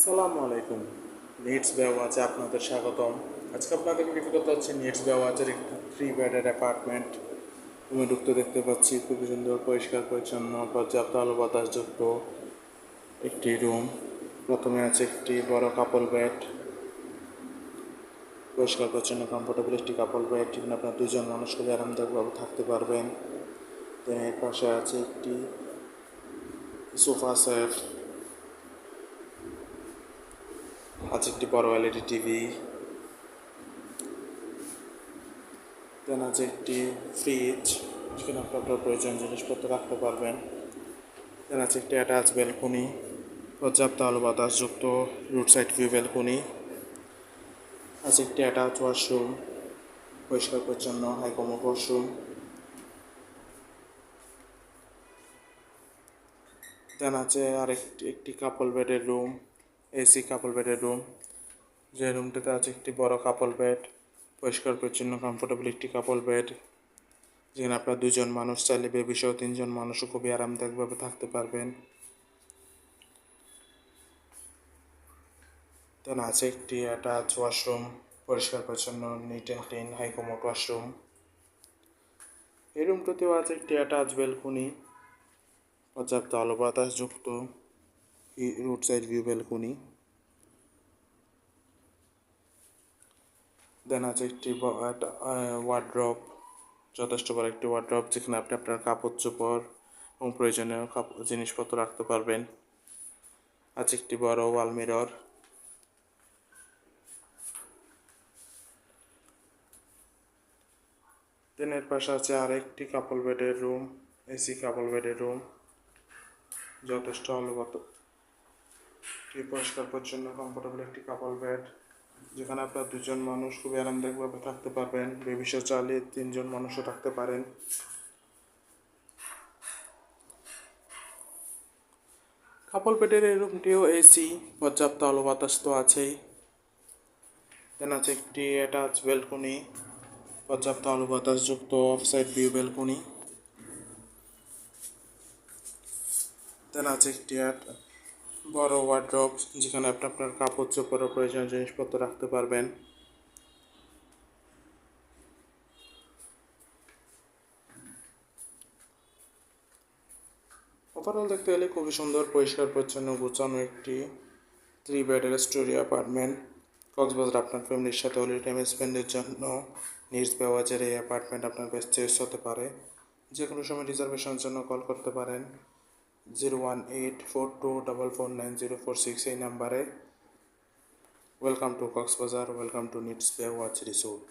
আসসালামু আলাইকুম। নিটস বেওয়াচে আপনাদের স্বাগতম। আজকে আপনাদের রিভিউ করতে হচ্ছে নিটস বেওয়াচের একটি থ্রি বেডের অ্যাপার্টমেন্ট রুমে ঢুকতে দেখতে পাচ্ছি, খুবই সুন্দর, পরিষ্কার, পরিচ্ছন্ন, পর্যাপ্ত আলো বাতাসযুক্ত একটি রুম। প্রথমে আছে একটি বড় কাপল বেড পরিষ্কার, পরিচ্ছন্ন কমফোর্টেবল একটি কাপল বেড যেখানে আপনার দুজন মানুষ খুবই আরামদায়কভাবে থাকতে পারবেন। এর পাশে আছে একটি সোফা সেট আছে একটি বড় এলইডি টিভি দেন আছে একটি ফ্রিজ যেখানে আপনি আপনার প্রয়োজন জিনিসপত্র রাখতে পারবেন। দেন আছে একটি অ্যাটাচ ব্যালকনি পর্যাপ্ত আলো বাতাসযুক্ত রুট সাইড ভিউ ব্যালকনি আছে একটি অ্যাটাচ ওয়াশরুম পরিষ্কার পরিচ্ছন্ন হাইকমোড ওয়াশরুম দেন আছে আরেকটি, একটি কাপল বেডের রুম এসি কাপল বেডের রুম যে রুমটাতে আছে একটি বড় কাপল বেড পরিষ্কার পরিচ্ছন্ন কমফোর্টেবল একটি কাপল বেড যেখানে আপনার দুজন মানুষ চাইলে বেবি সহ তিনজন মানুষও খুবই আরামদায়কভাবে থাকতে পারবেন। দেন আছে একটি অ্যাটাচ ওয়াশরুম পরিষ্কার পরিচ্ছন্ন neat and clean high commode washroom এই রুমটাতেও আছে একটি অ্যাটাচ বেলকুনি পর্যাপ্ত আলো বাতাসযুক্ত। Road side view balcony then আছে একটি ওয়ার্ড্রপ যথেষ্ট বড় একটি ওয়ার্ড্রপ যেখানে আপনি আপনার কাপড় চোপড় এবং প্রয়োজনীয় কাপড় জিনিসপত্র রাখতে পারবেন। আছে একটি বড় ওয়াল মিরর দেন এর পাশে আছে আরেকটি কাপল বেডের রুম এসি কাপল বেডের রুম যথেষ্ট আলোগত একটি পরিষ্কার, পরিচ্ছন্ন কমফোর্টেবল একটি কাপল বেড যেখানে আপনার দুজন মানুষ খুবই আরামদায়কভাবে থাকতে পারবেন। বেবিসও চালিয়ে তিনজন মানুষও থাকতে পারেন। কাপল বেডের এই রুমটিও এসি পর্যাপ্ত আলো বাতাস তো আছেই। দেন আছে একটি অ্যাটাচ বেলকনি পর্যাপ্ত আলো বাতাসযুক্ত অফসাইড ভিউ বেলকনি দেন আছে একটি বড় ওয়ার্ড্রপ যেখানে আপনি আপনার কাপড় চোপড় প্রয়োজনীয় জিনিসপত্র রাখতে পারবেন। ওভারঅল দেখতে গেলে খুবই সুন্দর, পরিষ্কার, পরিচ্ছন্ন, গোছানো একটি থ্রি বেডের স্টোরি অ্যাপার্টমেন্ট কক্সবাজার আপনার ফ্যামিলির সাথে হলি টাইম স্পেন্ডের জন্য নিজ বেওয়াজের এই অ্যাপার্টমেন্ট আপনার বেস্ট চয়েস হতে পারে। যে কোনো সময় রিজার্ভেশনের জন্য কল করতে পারেন। Zero one eight four two double four nine zero four six এই নাম্বারে welcome to Cox's Bazar welcome to Neats Bay Watch resort